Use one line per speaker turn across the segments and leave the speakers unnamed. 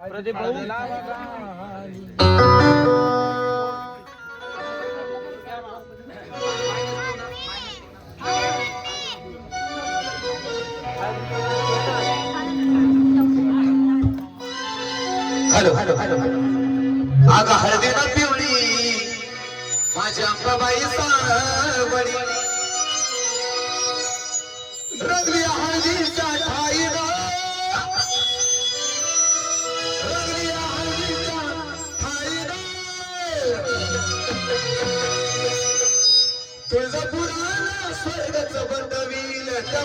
Pradeep hello
hello hello hello. हळदी ना पिवळी माझ्या अंबाबाई सावळी रंगली तुळजापुराला स्वर्गच बनवील त्या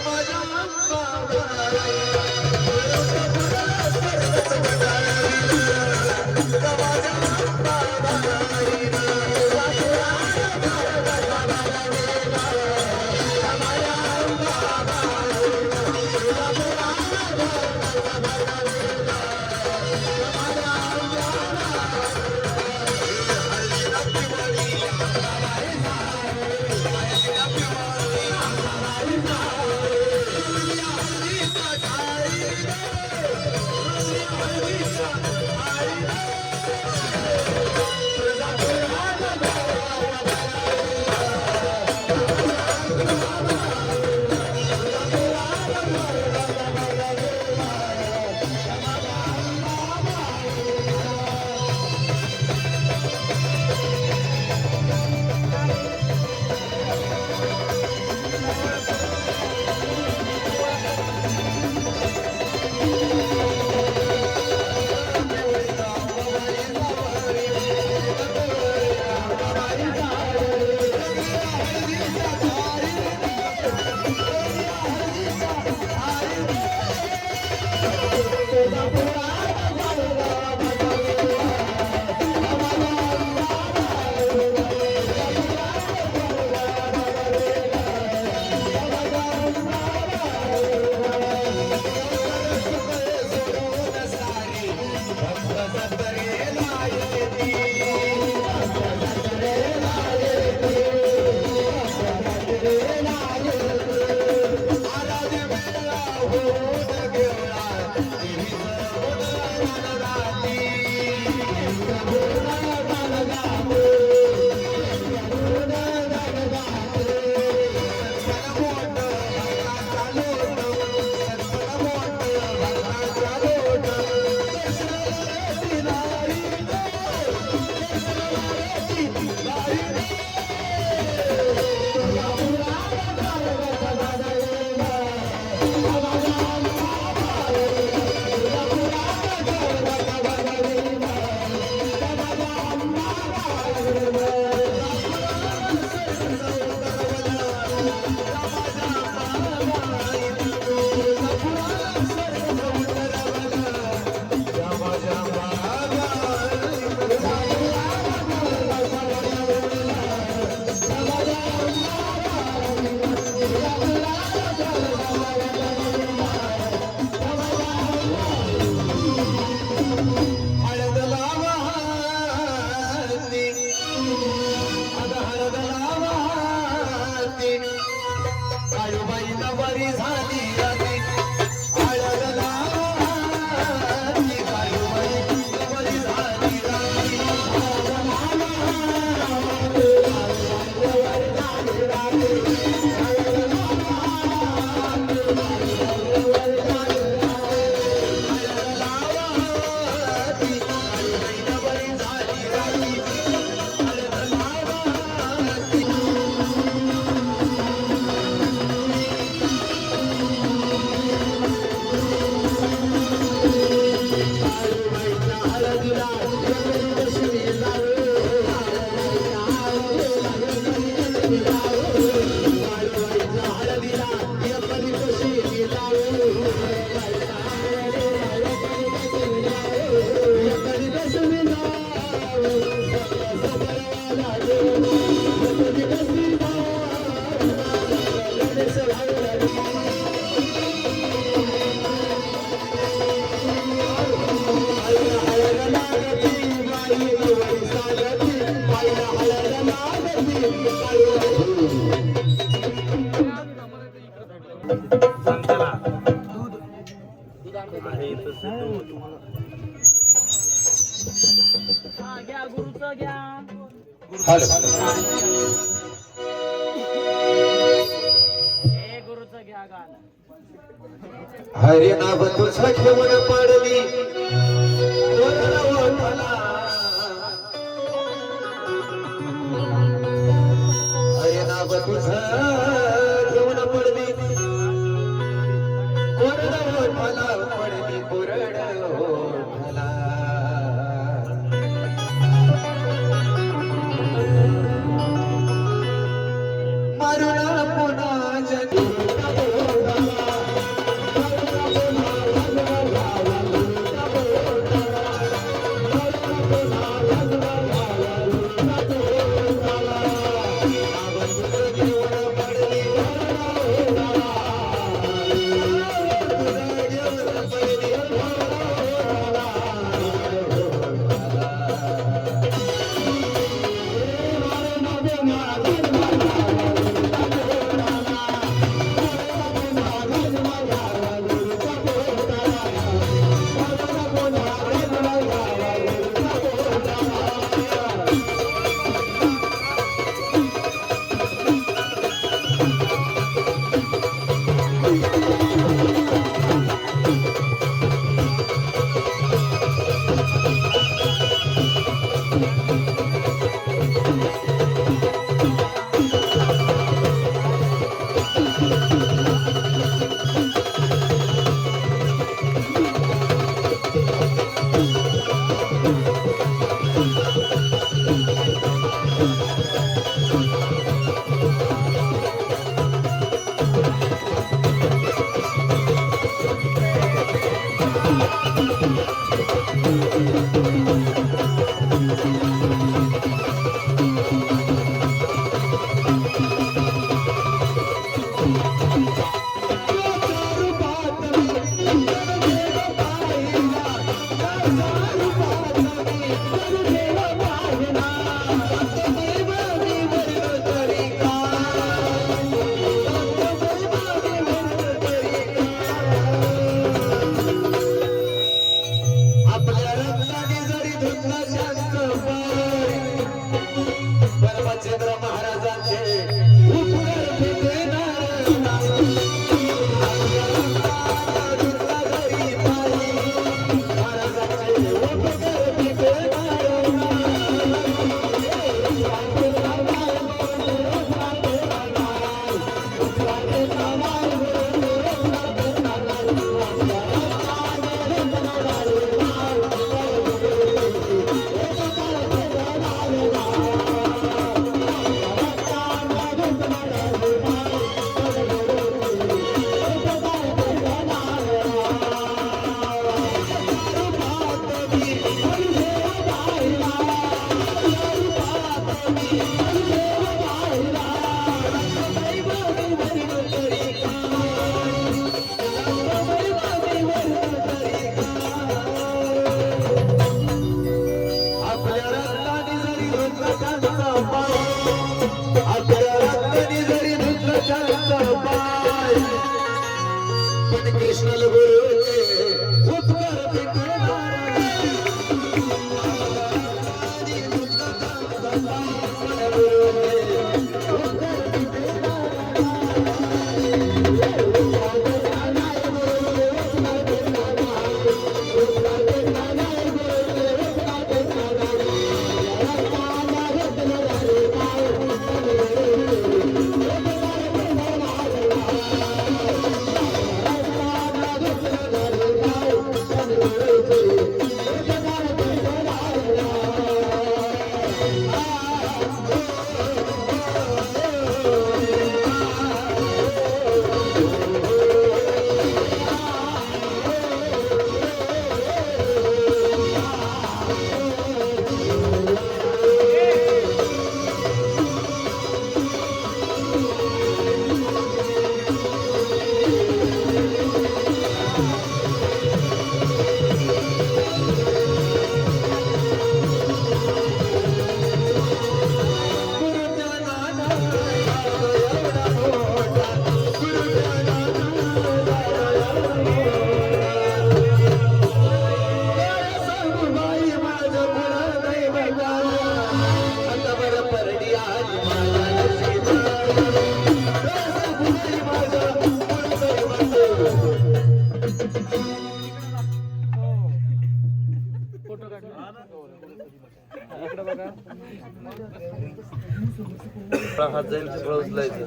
हात जाईल तिकडं उचलायचं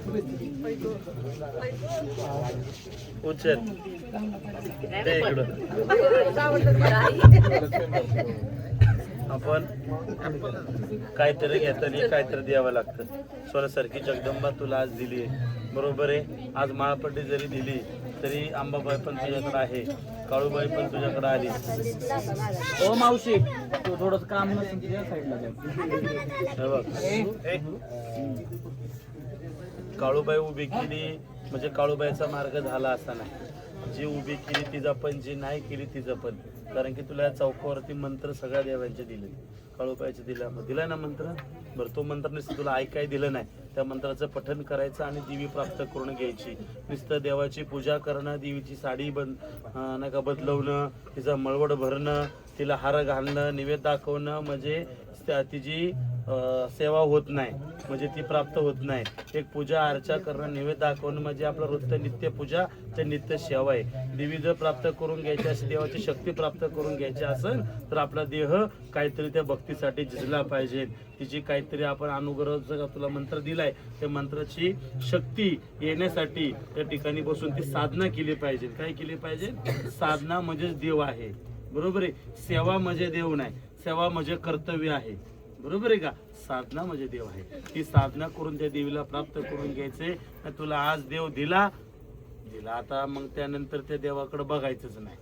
उचल. दे इकडं. आपण काहीतरी घेताना काहीतरी द्यावं लागतं. स्वरासारखी जगदंबा तुला आज दिली आहे. बरोबर आहे? आज माळपट्टी जरी दिली तरी अंबाबाई पण तुझ्याकडे आहे. काळूबाई पण तुझ्याकडे आली.
ओ मावशी तू थोडस काम.
हे. काळूबाई उभी केली म्हणजे काळूबाईचा मार्ग झाला असा नाही. जी उभी केली तिचा पण जी नाही केली तिचं पण कारण की तुला या चौकावरती मंत्र सगळ्या देवांचे दिले काळूबाईचे दिला मग दिला ना मंत्र? बरं तो मंत्र नुसतं तुला ऐकाय दिलं नाही. त्या मंत्राचं पठन करायचं आणि देवी प्राप्त करून घ्यायची. नुसतं देवाची पूजा करणं देवीची साडी बन नका नाही का बदलवणं तिचा मळवड भरणं तिला हार घालणं निवेद दाखवणं म्हणजे तिची सेवा होत नाही. म्हणजे ती प्राप्त होत नाही. एक पूजा अर्चा करणं निवेद दाखवणं म्हणजे आपलं वृत्त नित्य पूजा ते नित्य सेवा आहे. देवी जर प्राप्त करून घ्यायची असेल देवाची शक्ती प्राप्त करून घ्यायची असेल तर आपला देह काहीतरी त्या भक्तीसाठी झिजला पाहिजे. तिची काहीतरी आपण अनुग्रह जर तुला मंत्र दिलाय त्या मंत्राची शक्ती येण्यासाठी त्या ठिकाणी बसून ती साधना केली पाहिजे. काय केली पाहिजे? साधना म्हणजेच देव आहे. बरोबर आहे? सेवा म्हणजे देव नाही. सेवा म्हणजे कर्तव्य आहे. बरोबर आहे का? साधना म्हणजे देव आहे. ती साधना करून त्या देवीला प्राप्त करून घ्यायचे. तुला आज देव दिला दिला आता मग त्यानंतर त्या देवाकडे बघायचंच नाही.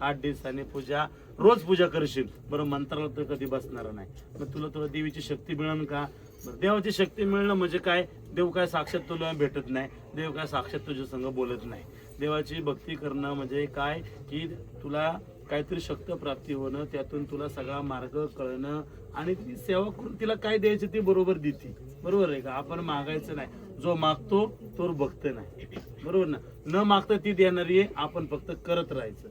आठ दिवसांनी पूजा रोज पूजा करशील. बरं मंत्राला तर कधी बसणार नाही. मग तुला तुला देवीची शक्ती मिळेल का? बरं देवाची शक्ती मिळणं म्हणजे काय? देव काय साक्षात तुला भेटत नाही. देव काय साक्षात तुझ्या संग बोलत नाही. देवाची भक्ती करणं म्हणजे काय? की तुला काहीतरी शक्त प्राप्ती होणं त्यातून तुला सगळा मार्ग कळणं आणि ती सेवा करून तिला काय द्यायचं ती बरोबर देते. बरोबर आहे का? आपण मागायचं नाही. जो मागतो तो बघत नाही. बरोबर ना? न मागता ती देणारी आहे आपण फक्त करत राहायचं.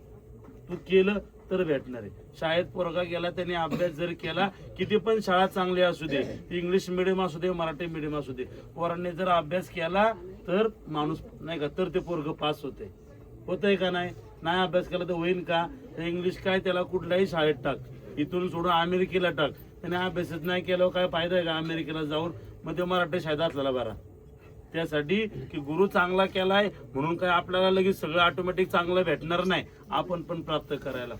तू केलं तर भेटणार आहे. शाळेत पोरगा गेला त्याने अभ्यास जर केला किती पण शाळा चांगली असू दे. ती इंग्लिश मिडियम असू दे मराठी मिडियम असू दे. पोरांनी जर अभ्यास केला तर माणूस नाही का? तर ते पोरग पास होते होतंय का नाही? नाही अभ्यास केला तर होईल का? इंग्लिश काय त्याला कुठल्याही शाळेत टाक. इथून सोडून अमेरिकेला टाक. त्याने अभ्यासच नाही केलं काय फायदा आहे का अमेरिकेला जाऊन? मग ते मराठी शाळेत असलेला बरा. त्यासाठी की गुरु चांगला केलाय म्हणून काय आपल्याला लगेच सगळं ऑटोमॅटिक चांगलं भेटणार नाही. आपण पण प्राप्त करायला.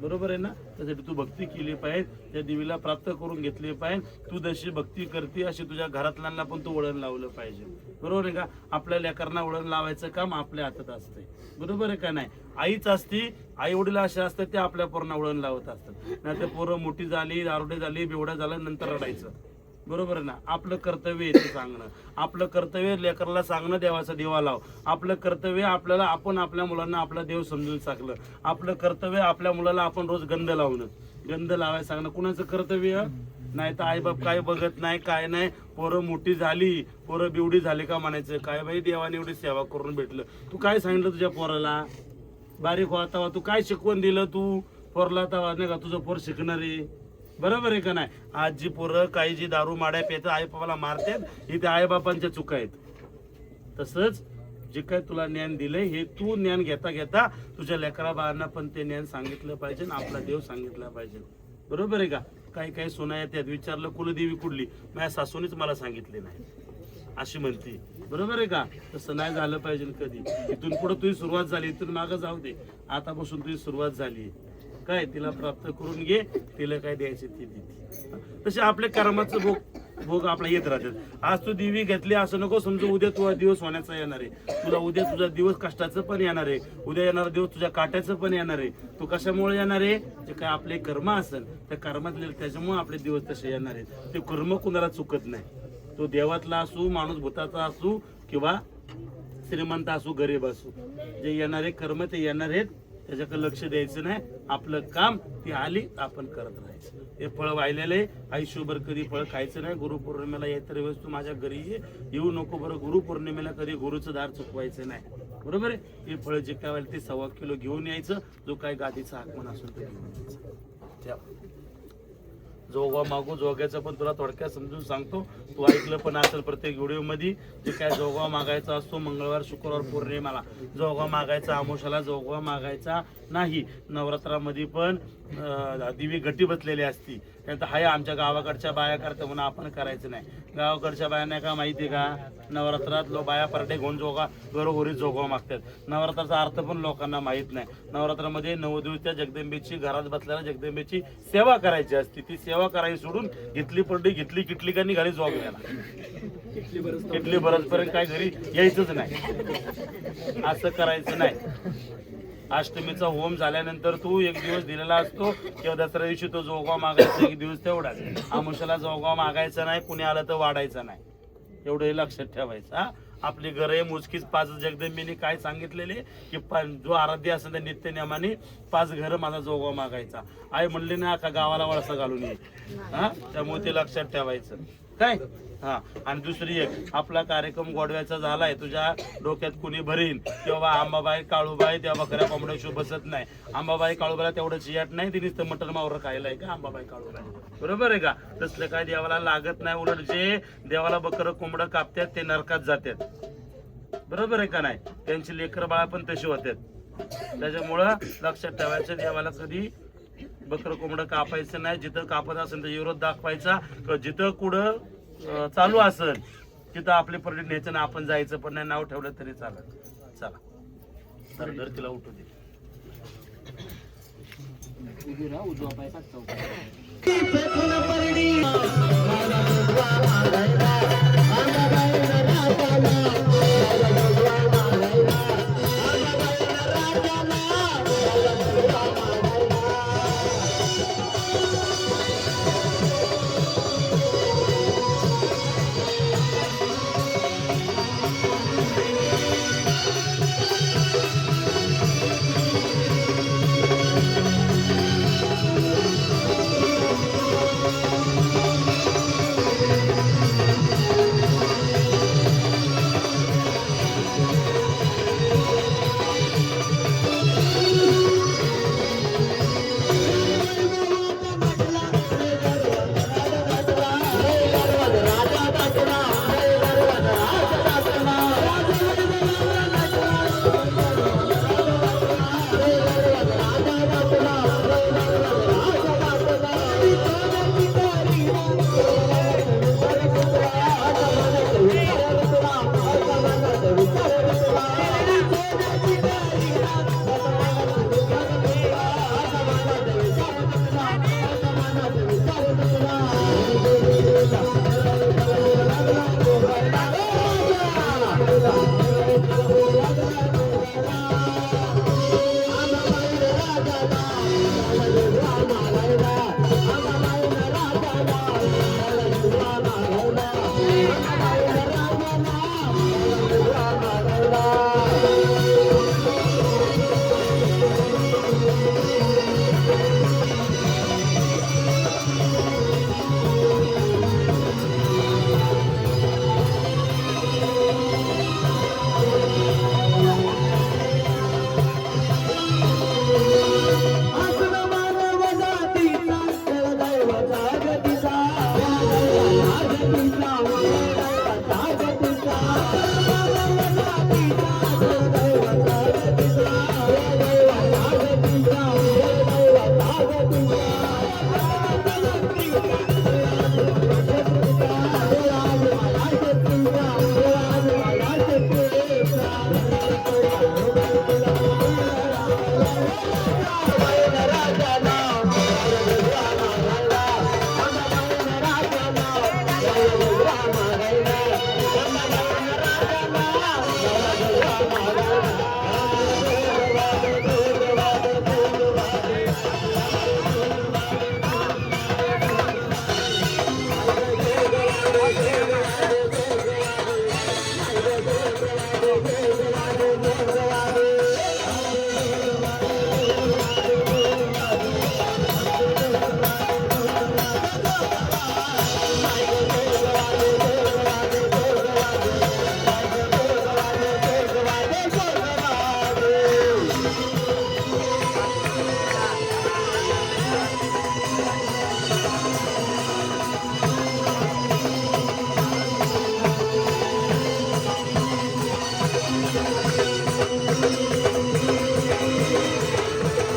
बरोबर आहे ना? त्यासाठी तू भक्ती केली पाहिजे त्या देवीला प्राप्त करून घेतली पाहिजे. तू जशी भक्ती करते अशी तुझ्या घरातल्यांना पण तू वळण लावलं पाहिजे. बरोबर आहे का? आपल्या लेकरांना वळण लावायचं काम आपल्या हातात असतंय. बरोबर आहे का नाही? आईच असती आई वडील असे असतात ते आपल्या पोरांना वळण लावत असतात. नाही ते पोरं मोठी झाली दारुडे झाली बेवड्या झालं नंतर रडायचं. बरोबर आहे ना? आपलं कर्तव्य आहे ते सांगणं. आपलं कर्तव्य लेकराला सांगणं देवाचा देवा लाव. आपलं कर्तव्य आपल्याला आपण आपल्या मुलांना आपला देव समजून सांगलं आपलं कर्तव्य आपल्या मुलाला आपण रोज गंध लावणं. गंध लावायला सांगणं. कुणाचं कर्तव्य? नाही तर आईबाप काय बघत नाही काय नाही. पोरं मोठी झाली पोरं बिवडी झाली का म्हणायचं? काय बाई देवाने एवढी सेवा करून भेटलं. तू काय सांगितलं तुझ्या पोराला? बारीक व्हा तवा तू काय शिकवण दिलं तू? पोरला तवा नाही का तुझं पोर शिकणार. आहे बरोबर आहे का नाही? आज जी पोरं काही जी दारू माड्या पेत आईबाबाला मारतात ही त्या आईबापांच्या चुका आहेत. तसंच जे काय तुला ज्ञान दिलंय हे तू ज्ञान घेता घेता तुझ्या लेकरा बाळांना पण ते ज्ञान सांगितलं पाहिजे आणि आपला देव सांगितला पाहिजे. बरोबर आहे का? काही काही सुना येतात विचारलं कुलदेवी कुठली? माझ्या सासूनेच मला सांगितले नाही. अशी म्हणते. बरोबर आहे का? तसं नाही झालं पाहिजे कधी. इथून पुढे तुझी सुरुवात झाली इथून मागं जाऊ दे. आतापासून तुझी सुरुवात झाली. काय तिला प्राप्त करून घे तिला काय द्यायचे ती देते. तसे आपल्या कर्माचं भोग भोग आपला येत राहतात. आज तू दिवी घेतली असं नको समजू उद्या तुझा दिवस होण्याचा येणार आहे. तुला उद्या तुझा दिवस कष्टाचं पण येणार आहे. उद्या येणारा दिवस तुझ्या काट्याचं पण येणार आहे. तू कशामुळे येणार आहे? जे काय आपले कर्म असेल त्या कर्मातले त्याच्यामुळे आपले दिवस तसे येणार आहेत. ते कर्म कुणाला चुकत नाही. तो देवातला असू माणूस भूताचा असू किंवा श्रीमंत असू गरीब असू. जे येणारे कर्म ते येणार आहेत. त्याच्याकडे लक्ष द्यायचं नाही. आपलं काम ती आली आपण करत राहायचं. हे फळ वाहिलेले आयुष्यभर कधी फळ खायचं नाही. गुरुपौर्णिमेला येत्या वेळेस तू माझ्या घरी ये. येऊ नको बरं. गुरुपौर्णिमेला कधी गुरुचं दार चुकवायचं नाही. बरोबर आहे? हे फळ जे काय ते सव्वा किलो घेऊन यायचं. जो काय गादीचा आगमन असेल ते घेऊन यायचं. जोगा मागू जोग्याचं पण तुला थोडक्यात समजून सांगतो. तू ऐकलं पण असेल प्रत्येक व्हिडिओमध्ये जे काय जोगा मागायचा असतो मंगळवार शुक्रवार पौर्णिमाला. जोगा मागायचा आमोशाला जोगा मागायचा नाही. नवरात्रामध्ये पण दिवी गट्टी बसलेली असती. त्यानंतर हाय आमच्या गावाकडच्या बाया करतं म्हणून आपण करायचं नाही. गावाकडच्या बायांना का माहिती का? नवरात्रात लो बाया पराठे घेऊन जोगा घरोघरी जोगवा मागतात. नवरात्राचा अर्थ पण लोकांना माहीत नाही. नवरात्रामध्ये नवदिवसच्या जगदंबेची घरात बसलेल्या जगदंबेची सेवा करायची असते. ती सेवा करायची सोडून घेतली पडली घेतली किटली का निघाली जोगव्याला किटली बरसपर्यंत काय घरी यायचंच नाही. असं करायचं नाही. अष्टमीचा होम झाल्यानंतर तू एक दिवस दिलेला असतो किंवा दसऱ्या दिवशी तो जोगवा मागायचा एक दिवस तेवढाच. आमुषाला जोगवा मागायचा नाही कुणी आलं तर वाढायचा नाही. एवढं लक्षात ठेवायचं हा. आपली घरं मोजकीच पाच जगदंबीने काय सांगितलेले की जो आराध्य असेल त्या नित्यनियमाने पाच घरं माझा जोगवा मागायचा. आई म्हणली ना का गावाला वळसा घालून ये. हा? त्यामुळे ते लक्षात ठेवायचं. काय? हा. आणि दुसरी एक आपला कार्यक्रम गोडव्याचा झालाय तुझ्या डोक्यात कुणी भरीन? किंवा आंबाबाई काळूबाई त्या बकऱ्या कोंबड्याशी बसत नाही. आंबाबाई काळूबाईला तेवढं चियाट नाही तिने तर मटण मावर खायला आहे का आंबाबाई काळूबाई? बरोबर आहे का? तसलं काय देवाला लागत नाही उलट जे देवाला बकरं कोंबडं कापतात ते नरकात जातात बरोबर आहे का नाही? त्यांची लेकर बाळा पण तशी होतात त्याच्यामुळं लक्षात ठेवायचं देवाला कधी बकर कोंबडं कापायचं नाही जिथं कापत असेल तर विरोध दाखवायचा. जिथं कुठं चालू असेल तिथं आपले पर्यटन न्यायचं ना आपण जायचं पण नाही नाव ठेवलं तरी चालत चला. तर तिला उठू दे.
उजवा